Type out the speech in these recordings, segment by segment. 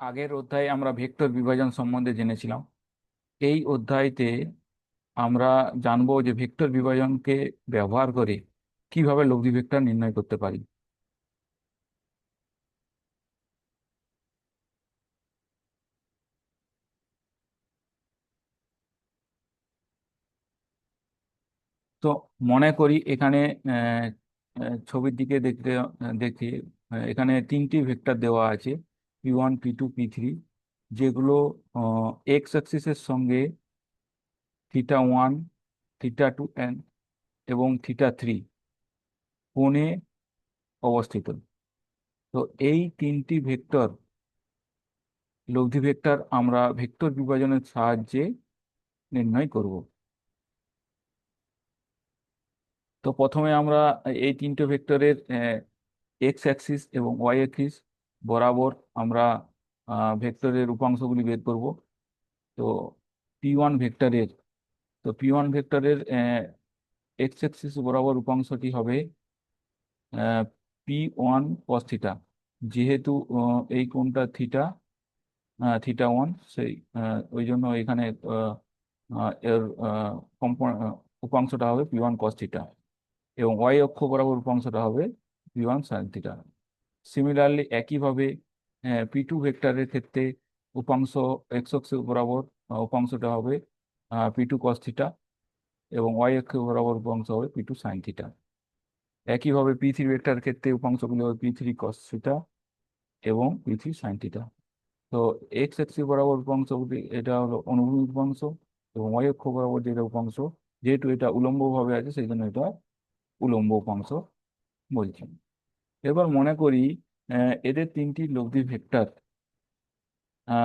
আগের অধ্যায়ে আমরা ভেক্টর বিভাজন সম্বন্ধে জেনেছিলাম। এই অধ্যায়তে আমরা জানব যে ভেক্টর বিভাজনকে ব্যবহার করে কীভাবে লব্ধি ভেক্টর নির্ণয় করতে পারি। তো মনে করি এখানে ছবির দিকে দেখতে, দেখি এখানে তিনটি ভেক্টর দেওয়া আছে। P one P two P three যেগুলো এক্স অ্যাক্সিসের সঙ্গে theta one theta two and এবং থিটা থ্রি কোণে অবস্থিত। তো এই তিনটি ভেক্টর, লব্ধি ভেক্টর, আমরা ভেক্টর বিভাজনের সাহায্যে নির্ণয় করব। তো প্রথমে আমরা এই তিনটে ভেক্টরের এক্স অ্যাক্সিস এবং ওয়াই অ্যাক্সিস বরাবর আমরা ভেক্টরের উপাংশগুলি বের করব। তো পি ওয়ান ভেক্টরের, তো পি ওয়ান ভেক্টরের এক্স অ্যাক্সিস বরাবর উপাংশটি হবে? পি ওয়ান কস থিটা যেহেতু এই কোণটা থিটা থিটা ওয়ান সেই ওই জন্য এখানে এর উপাংশটা হবে পি ওয়ান কস থিটা এবং ওয়াই অক্ষ বরাবর উপাংশটা হবে P one sine theta similarly একইভাবে পি টু ভেক্টরের ক্ষেত্রে উপাংশ এক্স অক্ষের বরাবর উপাংশটা হবে পি টু কস থিটা এবং ওয়াই অক্ষের বরাবর উপাংশ হবে পি টু সাইন থিটা একইভাবে পি থ্রি ভেক্টর ক্ষেত্রে উপাংশগুলি হবে পি থ্রি কস থিটা এবং পি থ্রি সাইন থিটা তো এক্স অ্যাক্সিস বরাবর উপাংশগুলি, এটা হলো অনুভূমিক উপাংশ এবং ওয়াই অক্ষ বরাবর যেটা উপাংশ, যেহেতু এটা উলম্বভাবে আছে, সেই জন্য এটা উলম্ব উপাংশ বলছি। এবার মনে করি এদের তিনটি লব্ধি ভেক্টর।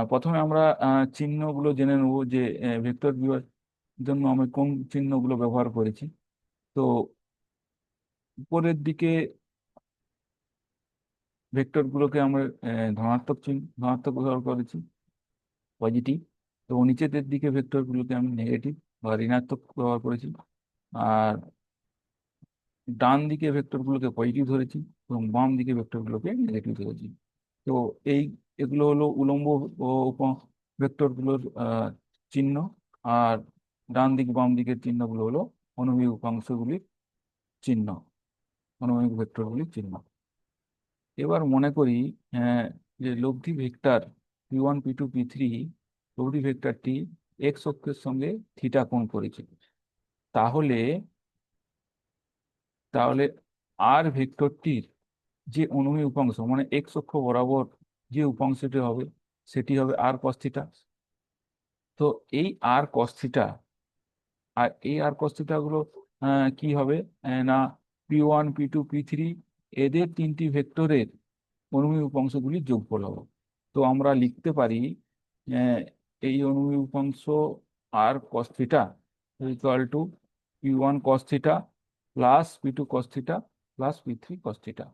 প্রথমে আমরা চিহ্নগুলো জেনে নেব যে ভেক্টর বিভাগ জন্য আমি কোন চিহ্নগুলো ব্যবহার করেছি। তো, উপরের দিকে ভেক্টরগুলোকে আমরা ধনাত্মক চিহ্ন, ধনাত্মক ব্যবহার করেছি, পজিটিভ। এবং নিচের দিকে ভেক্টরগুলোকে আমি নেগেটিভ বা ঋণাত্মক ব্যবহার করেছি। আর ডান দিকে ভেক্টরগুলোকে পজিটিভ ধরেছি। এবং বাম দিকে ভেক্টরগুলোকে নেগেটিভ ধরেছি তো এই, এগুলো হলো উলম্ব ও উপ ভেক্টরগুলোর চিহ্ন। আর ডান দিক, বাম দিকের চিহ্নগুলো হলো অনুভূমিক উপাংশগুলির চিহ্ন, অনুভূমিক ভেক্টরগুলির চিহ্ন। এবার মনে করি যে লব্ধি vector P one P two P three লব্ধি ভেক্টরটি এক্স অক্ষের সঙ্গে থিটা কোণ করেছে। তাহলে তাহলে আর ভেক্টরটির যে অনুভূমিক উপাংশ মানে এক্স অক্ষ বরাবর যে উপাংশটি হবে সেটি হবে আর কস থিটা তো এই আর কস থিটা আর এই আর কস থিটা গুলো আহ, কি হবে? না P one P two P three এদের তিনটি ভেক্টরের অনুভূমিক উপাংশগুলির যোগফল হবে। তো আমরা লিখতে পারি এই অনুভূমিক উপাংশ R cos theta equal to P one cos theta plus P two cos theta plus P three cos theta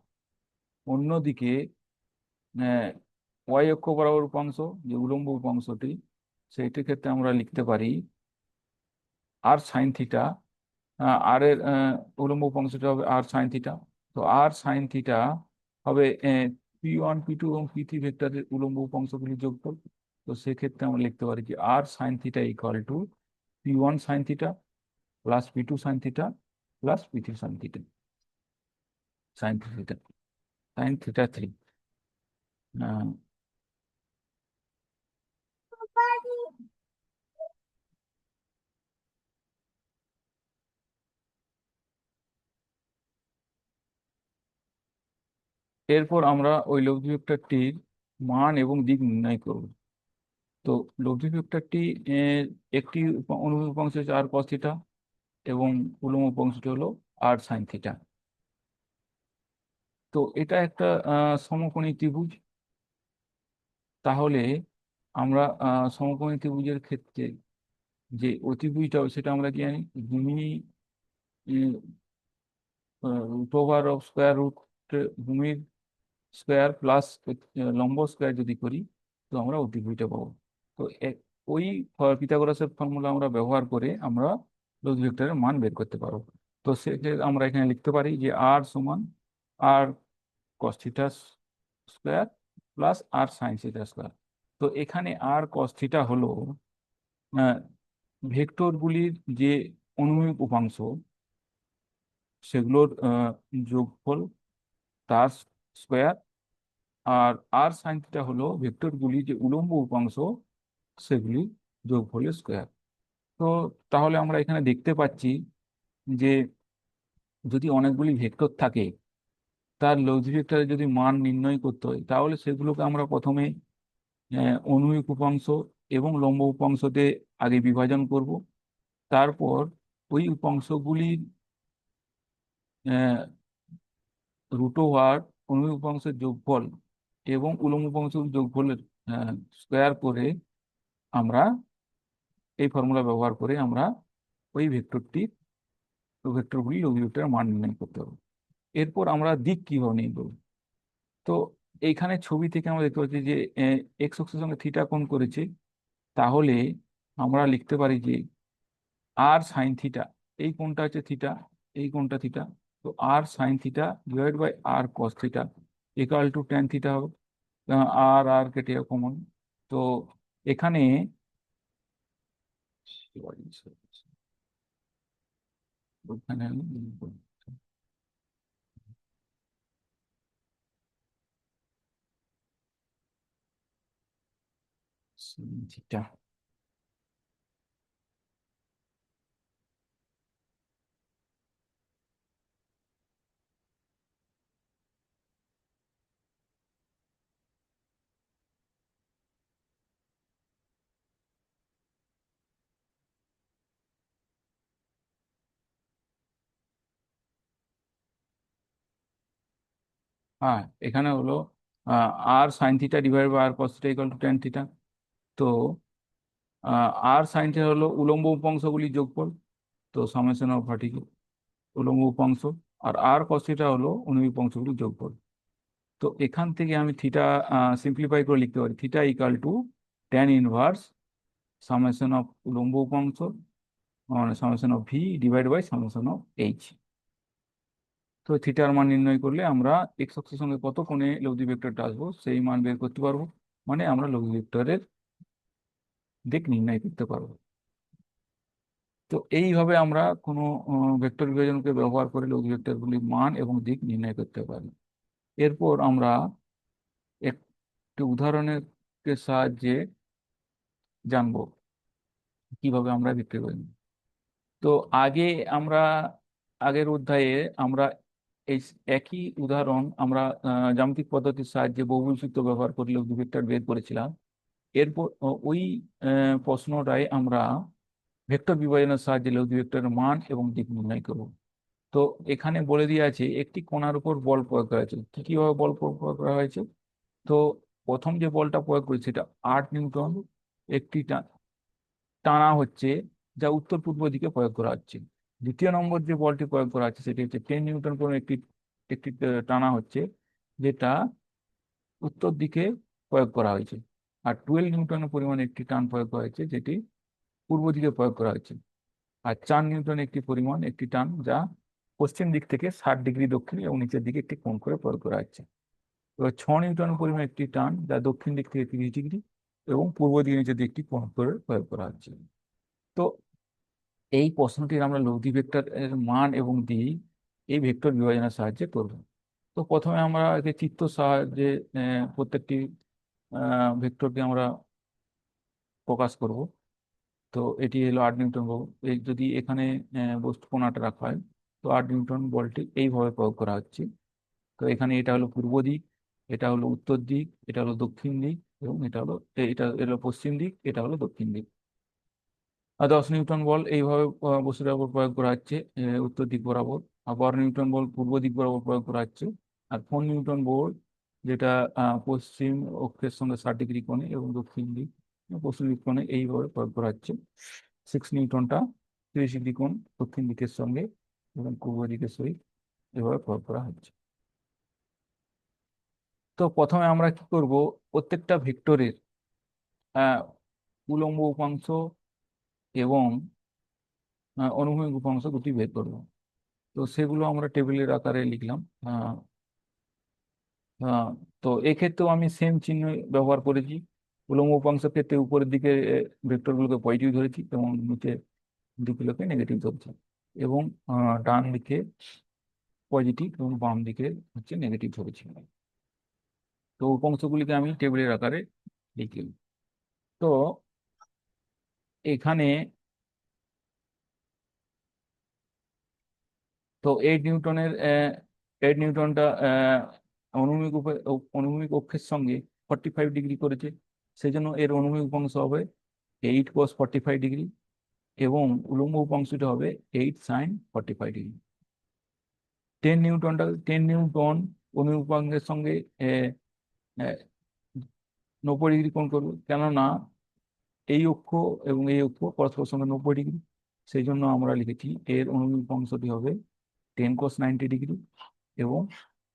অন্যদিকে ওয়াই অক্ষ বরাবর উপাংশ, যে উলম্ব উপাংশটি, সেইটির ক্ষেত্রে আমরা লিখতে পারি আর সাইন থিটা আর এর উলম্ব উপাংশটা হবে আর সাইন থিটা তো আর সাইন থিটা হবে পি ওয়ান পি টু এবং পি থ্রি ভেক্টরের উলম্ব উপাংশগুলির যোগফল তো সেক্ষেত্রে আমরা লিখতে পারি যে R sine theta equal to P one sine theta plus P two sine theta plus P three sine theta sine theta sine theta three. এরপর আমরা ওই লব্ধি ভেক্টরটির মান এবং দিক নির্ণয় করব। তো লব্ধি ভেক্টরটি একটি অনুভূমিক উপাংশ হচ্ছে আর কস থিটা এবং উলম্ব উপাংশটি হলো আর সাইন থিটা তো এটা একটা সমকোণী ত্রিভুজ। তাহলে আমরা সমকোণী ত্রিভুজের ক্ষেত্রে যে অতিভুজটা সেটা আমরা কি জানি? ভূমি root over of square root, ভূমির স্কোয়ার প্লাস লম্ব স্কোয়ার যদি করি, তো আমরা অতিভুজটা পাবো। তো ওই পিথাগোরাসের ফর্মুলা আমরা ব্যবহার করে আমরা লব্ধি ভেক্টরের মান বের করতে পারব। তো সেক্ষেত্রে আমরা এখানে লিখতে পারি যে আর সমান R cos theta square plus R sine theta square তো এখানে আর কস থিটা হলো ভেক্টরগুলির যে অনুভূমিক উপাংশ, সেগুলোর যোগফল তার square R R sine theta হলো ভেক্টরগুলি যে উলম্ব উপাংশ, সেগুলি যোগফলের স্কোয়ার তো তাহলে আমরা এখানে দেখতে পাচ্ছি যে যদি অনেকগুলি ভেক্টর থাকে তার লব্ধি ভেক্টরের যদি মান নির্ণয় করতে হয় তাহলে সেগুলোকে আমরা প্রথমে আহ, অনুভূমিক উপাংশ এবং লম্ব উপাংশতে আগে বিভাজন করব। তারপর ওই উপাংশগুলির রুট ওভার অনুভূমিক উপাংশের যোগফল এবং উলম্ব উপাংশের যোগফলের স্কোয়ার করে আমরা এই ফর্মুলা ব্যবহার করে আমরা ওই ভেক্টরটির ভেক্টরগুলি লঘু ভেক্টরের মান নির্ণয় করতে হবে এরপর আমরা দিক কীভাবে করব তো এইখানে ছবি থেকে আমরা দেখতে পাচ্ছি যে এক্স অক্ষের সঙ্গে থিটা কোণ করেছে। তাহলে আমরা লিখতে পারি যে আর সাইন থিটা এই কোণটা হচ্ছে থিটা এই কোণটা থিটা তো R sine theta divide by R cos theta equal to tan theta হবে। আর আর কেটে কমন তো এখানে ওখানে থিটা হ্যাঁ এখানে হলো R sine theta divide by R cos theta equal to tan theta তো আর সাইন থিটা হলো উলম্ব উপাংশগুলি যোগফল, তো সামেশন অফ ভার্টিক্যাল উলম্ব উপাংশ, আর আর কস থিটা হলো অনুভূমিক উপাংশগুলি যোগফল। তো এখান থেকে আমি থিটা সিম্পলিফাই করে লিখতে পারি theta equal to tan inverse summation of উলম্ব উপাংশ মানে summation of V divide by summation of H তো থিটার মান নির্ণয় করলে আমরা এক্স অক্ষের সঙ্গে কত কোণে লব্ধি ভেক্টরটা আসব, সেই মান বের করতে পারব মানে আমরা লব্ধি ভেক্টরের দিক নির্ণয় করতে পারব। তো এইভাবে আমরা কোনো ভেক্টর বিভাজনকে ব্যবহার করে লব্ধি ভেক্টরগুলির মান এবং দিক নির্ণয় করতে পারি। এরপর আমরা একটি উদাহরণের সাহায্যে জানব কীভাবে আমরা ভেক্টর বিভাজন তো আগে আমরা, আগের অধ্যায়ে আমরা এই একই উদাহরণ আমরা জ্যামিতিক পদ্ধতির সাহায্যে বহুবুল সূত্র ব্যবহার করে লব্ধি ভেক্টর বের করেছিলাম। এরপর ওই প্রশ্নটাই আমরা ভেক্টর বিভাজনের সাহায্যে লব্ধি ভেক্টরের মান এবং দিক নির্ণয় করব। তো এখানে বলে দিয়ে আছে, একটি কোণার উপর বল প্রয়োগ করা হয়েছে। কি কীভাবে বল প্রয়োগ করা হয়েছে? তো প্রথম যে বলটা প্রয়োগ করেছে সেটা আট নিউটন একটি টানা হচ্ছে যা উত্তর পূর্ব দিকে প্রয়োগ করা হচ্ছে। দ্বিতীয় নম্বর যে বলটি প্রয়োগ করা হচ্ছে সেটি হচ্ছে টেন নিউটন কোনো একটি একটি টানা হচ্ছে যেটা উত্তর দিকে প্রয়োগ করা হয়েছে। আর টুয়েলভ নিউটনের পরিমাণ একটি টান প্রয়োগ করা হয়েছে, যেটি পূর্ব দিকে প্রয়োগ করা হয়েছে। আর চার নিউটন একটি পরিমাণ, একটি টান যা পশ্চিম দিক থেকে ষাট ডিগ্রি দক্ষিণ এবং নিচের দিকে একটি কোণ করে প্রয়োগ করা হচ্ছে এবার ছ নিউটন পরিমাণ একটি টান যা দক্ষিণ দিক থেকে তিরিশ ডিগ্রি এবং পূর্ব দিকে নিচের দিকে একটি কোণ করে প্রয়োগ করা হচ্ছে তো এই প্রশ্নটির আমরা লব্ধি ভেক্টরের মান এবং দিক এই ভেক্টর বিভাজনের সাহায্যে করব। তো প্রথমে আমরা চিত্র সাহায্যে প্রত্যেকটি ভেক্টরকে আমরা প্রকাশ করব। তো এটি হলো আট নিউটন বল। এই যদি এখানে বস্তু কোণাটা রাখা হয়, তো আট নিউটন বলটি এইভাবে প্রয়োগ করা হচ্ছে। তো এখানে এটা হলো পূর্ব দিক, এটা হলো উত্তর দিক, এটা হলো দক্ষিণ দিক এবং এটা হলো এটা হলো পশ্চিম দিক, এটা হলো দক্ষিণ দিক। আর দশ নিউটন বল এইভাবে বস্তুটার উপর প্রয়োগ করা হচ্ছে উত্তর দিক বরাবর। আর বারো নিউটন বল পূর্ব দিক বরাবর প্রয়োগ করা হচ্ছে। আর ফোর নিউটন বল যেটা পশ্চিম অক্ষের সঙ্গে ষাট ডিগ্রি কোণে এবং দক্ষিণ দিক, পশ্চিম দিক কোণে এইভাবে প্রয়োগ করা হচ্ছে সিক্স নিউটনটা তিরিশ ডিগ্রি কোণ, দক্ষিণ দিকের সঙ্গে এবং পূর্ব দিকের সহিত এভাবে প্রয়োগ করা হচ্ছে। তো প্রথমে আমরা কি করব? প্রত্যেকটা ভেক্টরের উলম্ব উপাংশ এবং অনুভূমিক উপাংশ দুটি বের করব। তো সেগুলো আমরা টেবিলের আকারে লিখলাম তো এক্ষেত্রেও আমি সেম চিহ্ন ব্যবহার করেছি। উলম্ব উপাংশের ক্ষেত্রে উপরের দিকে ভেক্টরগুলোকে পজিটিভ ধরেছি এবং নিচে দিকগুলোকে নেগেটিভ ধরছি। এবং ডান দিকে পজিটিভ এবং বাম দিকে হচ্ছে নেগেটিভ ধরেছি। তো উপাংশগুলিকে আমি টেবিলের আকারে লিখি। তো এখানে তো এইট নিউটনের এইট নিউটনটা অনুভূমিক অনুভূমিক অক্ষের সঙ্গে ফর্টি ফাইভ ডিগ্রি করেছে। সেই জন্য এর অনুভূমিক উপাংশ হবে eight cos forty five degree এবং উলম্ব উপাংশটা হবে eight sine forty five degree ten নিউটনটা ten newton অনুভূমিক উপাংশের সঙ্গে নব্বই ডিগ্রি কোণ করবে। কেননা এই অক্ষ এবং এই অক্ষ পরস্পর সঙ্গে নব্বই ডিগ্রি সেই জন্য আমরা লিখেছি এর অনুভূমিক অংশটি হবে টেন কোস নাইনটি ডিগ্রি এবং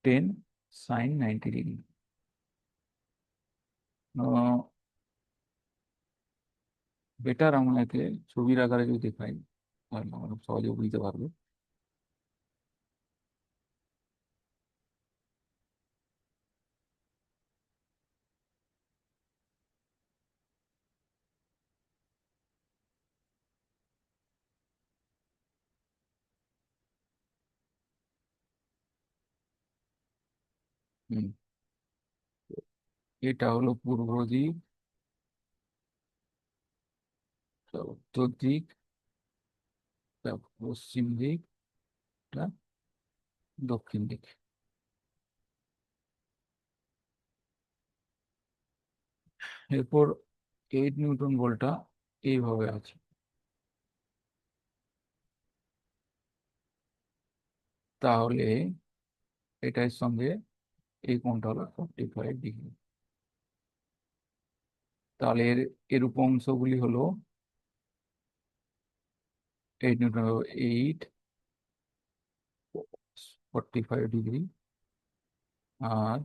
ten sine ninety degree better আমাকে ছবির আকারে যদি দেখাই তাহলে আমরা সহজে বুঝতে পারব। হুম। এটা হলো পূর্ব দিক। উত্তর দিক পশ্চিম দিক দক্ষিণ দিক। এরপর এইট নিউটন বলটা এইভাবে আছে। তাহলে এটার সঙ্গে এই কোণটা হলো ফর্টি ফাইভ ডিগ্রি তাহলে এর এর উপাংশগুলি হলো eight eight forty five degree আর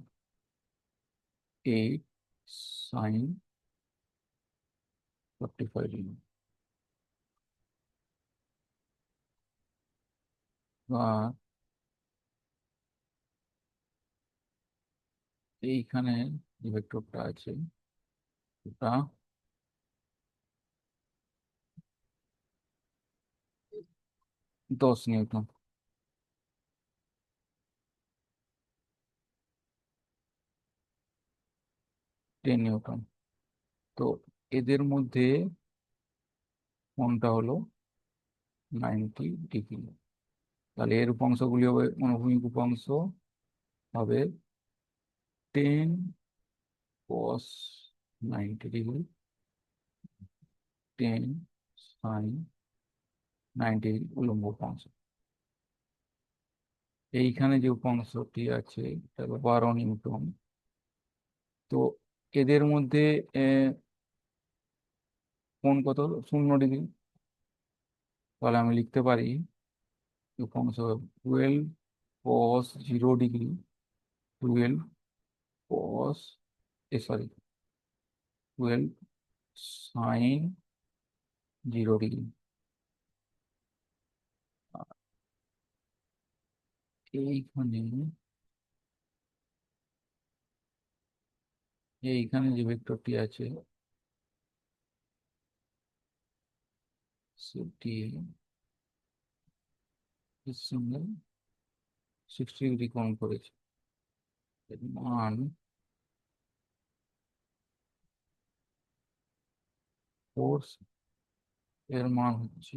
eight sine forty five degree আর এইখানে যে ভেক্টরটা আছে ওটা দশ নিউটন টেন নিউটন তো এদের মধ্যে কোনটা হলো? Ninety degree. তাহলে এর উপাংশগুলি হবে, অনুভূমিক উপাংশ হবে ten cos ninety degree ten sine ninety উলম্ব উপাংশ এইখানে যে উপাংশটি আছে, এটা বারো নিউটন। তো এদের মধ্যে কোণ কত? শূন্য ডিগ্রি। তাহলে আমি লিখতে পারি উপাংশ twelve cos zero degree twelve cos uh sorry twelve sine zero degree এইখানে এইখানে যে ভেক্টরটি আছে, সেটি এর সিক্সটি ডিগ্রি কোণ করেছে। এর মান এর মান হচ্ছে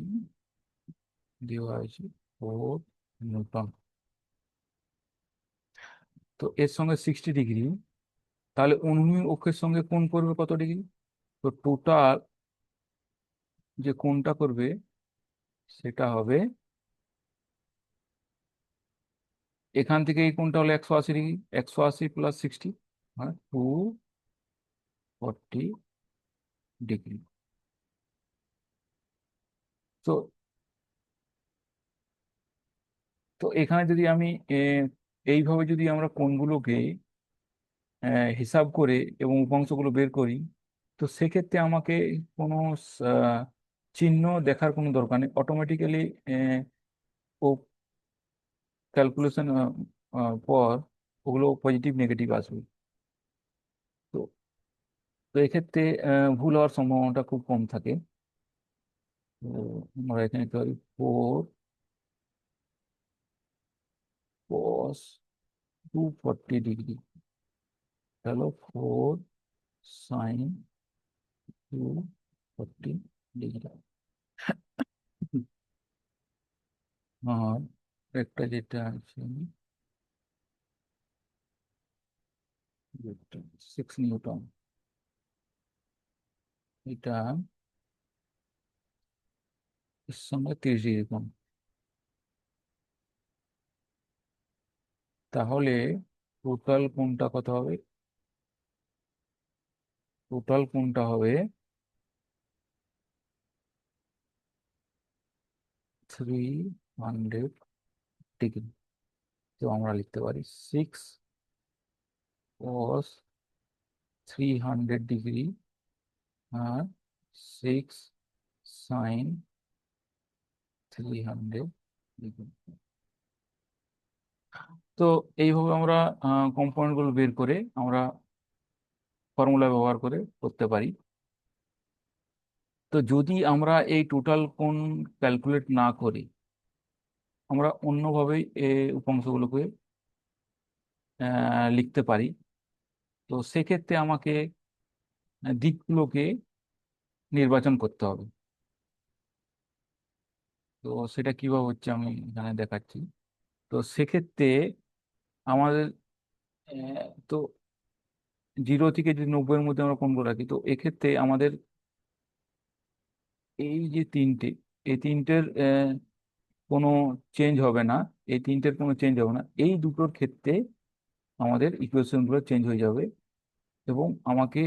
দেওয়া আছে ফোর নিউটন। তো এর সঙ্গে সিক্সটি ডিগ্রি তাহলে অনুভূমিক অক্ষের সঙ্গে কোণ করবে কত ডিগ্রি তো টোটাল যে কোণটা করবে, সেটা হবে এখান থেকে এই কোণটা হলো একশো আশি ডিগ্রি? একশো আশি প্লাস সিক্সটি হ্যাঁ টু ফর্টি ডিগ্রি তো তো এখানে যদি আমি এইভাবে যদি আমরা কোণগুলোকে হিসাব করে এবং উপাংশগুলো বের করি, তো সেক্ষেত্রে আমাকে কোনো চিহ্ন দেখার কোনো দরকার নেই। অটোমেটিক্যালি ক্যালকুলেশন পর ওগুলো পজিটিভ নেগেটিভ আসবে। তো তো এক্ষেত্রে ভুল হওয়ার সম্ভাবনাটা খুব কম থাকে। তো আমরা এখানে নিতে পারি ফোর টু ফর্টি ডিগ্রি হলো four sine two forty degree আর একটা যেটা আছে সিক্স নিউটন। এটা সঙ্গে তিরিশ তাহলে টোটাল কোণটা কত হবে? টোটাল কোণটা হবে থ্রি হান্ড্রেড ডিগ্রি তো আমরা লিখতে পারি six cos three hundred degree আর six sine three hundred degree তো এইভাবে আমরা কম্পোনেন্টগুলো বের করে আমরা ফর্মুলা ব্যবহার করে করতে পারি। তো যদি আমরা এই টোটাল কোণ ক্যালকুলেট না করি আমরা অন্যভাবেই এই উপাংশগুলোকে লিখতে পারি। তো সেক্ষেত্রে আমাকে দিকগুলোকে নির্বাচন করতে হবে। তো সেটা কীভাবে হচ্ছে আমি এখানে দেখাচ্ছি। তো সেক্ষেত্রে আমাদের তো জিরো থেকে যদি নব্বইয়ের মধ্যে আমরা কোণগুলো রাখি, তো এক্ষেত্রে আমাদের এই যে তিনটে, এই তিনটের কোনো চেঞ্জ হবে না এই তিনটের কোনো চেঞ্জ হবে না। এই দুটোর ক্ষেত্রে আমাদের ইকুয়েশনগুলো চেঞ্জ হয়ে যাবে এবং আমাকে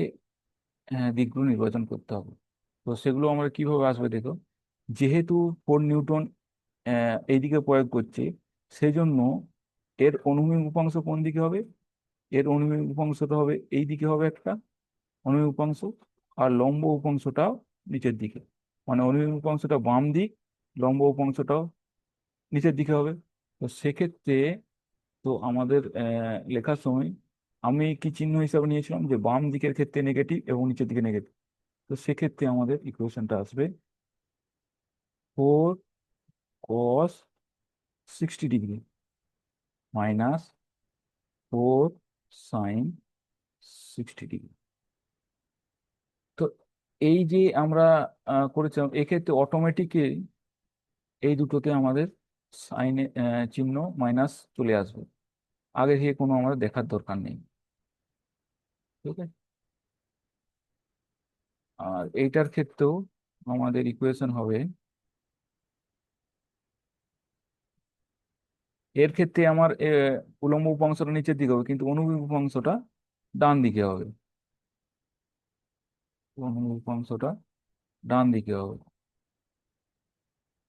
দিকগুলো নির্বাচন করতে হবে। তো সেগুলো আমরা কীভাবে আসবে দেখো? যেহেতু ফোর নিউটন আহ, এইদিকে প্রয়োগ করছে সেই জন্য এর অনুভূমিক উপাংশ কোন দিকে হবে? এর অনুভূমিক উপাংশটা হবে এই দিকে হবে একটা অনুভূমিক উপাংশ আর লম্ব উপাংশটাও নিচের দিকে। মানে অনুভূমিক উপাংশটা বাম দিক লম্ব উপাংশটাও নিচের দিকে হবে। তো সেক্ষেত্রে তো আমাদের লেখার সময় আমি কি চিহ্ন হিসাবে নিয়েছিলাম? যে বাম দিকের ক্ষেত্রে নেগেটিভ এবং নিচের দিকে নেগেটিভ তো সেক্ষেত্রে আমাদের ইকুয়েশনটা আসবে four cos sixty degree minus four sine sixty degree তো এই যে আমরা করেছিলাম, এক্ষেত্রে অটোমেটিকই এই দুটোতে আমাদের সাইনে চিহ্ন মাইনাস চলে আসবে। আগে থেকে কোনো আমাদের দেখার দরকার নেই। ঠিক আছে? আর এইটার ক্ষেত্রেও আমাদের ইকুয়েশন হবে। এর ক্ষেত্রে আমার উলম্ব উপাংশটা নিচের দিকে হবে, কিন্তু অনুভূমিক উপাংশটা ডান দিকে হবে। অনুভূমিক উপাংশটা ডান দিকে হবে।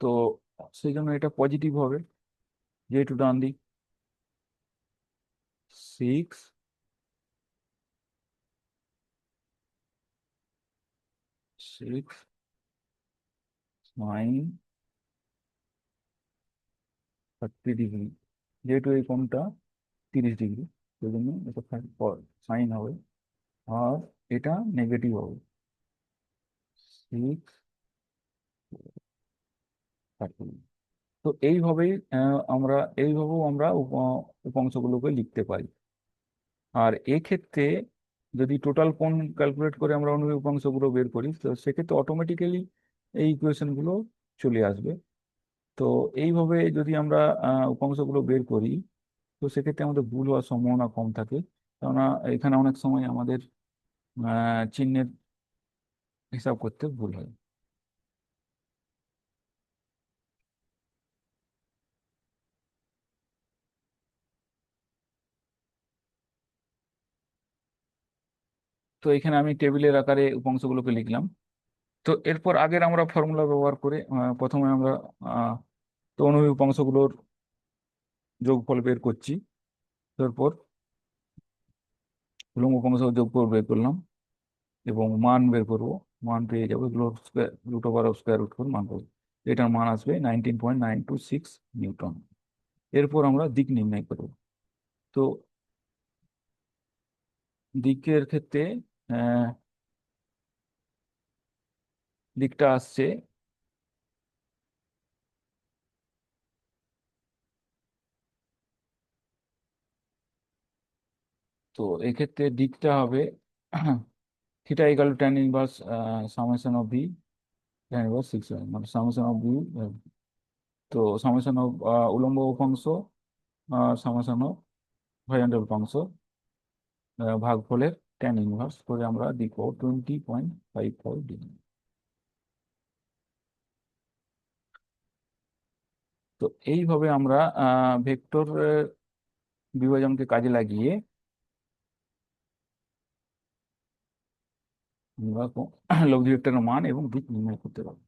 তো সেই জন্য এটা পজিটিভ হবে। যেহেতু ডান দিক। Six six nine thirty degree যেহেতু এই কোণটা তিরিশ ডিগ্রি সেই জন্য এটা সাইন হবে। আর এটা নেগেটিভ হবে। সিক্স থার্টি তো এইভাবেই আমরা, এইভাবেও আমরা উপ- উপাংশগুলোকে লিখতে পারি। আর এক্ষেত্রে যদি টোটাল কোণ ক্যালকুলেট করে আমরা অনুভূমিক উপাংশগুলো বের করি, তো সেক্ষেত্রে অটোমেটিক্যালি এই ইকুয়েশনগুলো চলে আসবে। তো এইভাবে যদি আমরা উপাংশগুলো বের করি, তো সেক্ষেত্রে আমাদের ভুল হওয়ার সম্ভাবনা কম থাকে। কেননা এখানে অনেক সময় আমাদের চিহ্নের হিসাব করতে ভুল হয়। তো এখানে আমি টেবিলের আকারে উপাংশগুলোকে লিখলাম। তো এরপর আগের আমরা ফর্মুলা ব্যবহার করে প্রথমে আমরা তো অনুভূমিক উপাংশগুলোর যোগফল বের করছি। তারপর উলম্ব উপাংশ যোগফল বের করলাম এবং মান বের করব। মান পেয়ে যাব এগুলো root over of square root করে মান করব। এটার মান আসবে nineteen point nine two six newton এরপর আমরা দিক নির্ণয় করব। তো দিকের ক্ষেত্রে দিকটা আসছে। তো এক্ষেত্রে দিকটা হবে theta equal to tan inverse summation of V, tan inverse six মানে সামেশন অফ ভি তো সামেশন অফ উলম্ব উপাংশ সামেশন অফ হরিজন্টাল উপাংশ ভাগফলের ট্যান ইনভার্স করে আমরা দেখব twenty point five four degree তো এইভাবে আমরা ভেক্টর বিভাজনকে কাজে লাগিয়ে লব্ধি ভেক্টরের মান এবং দিক নির্ণয় করতে পারব।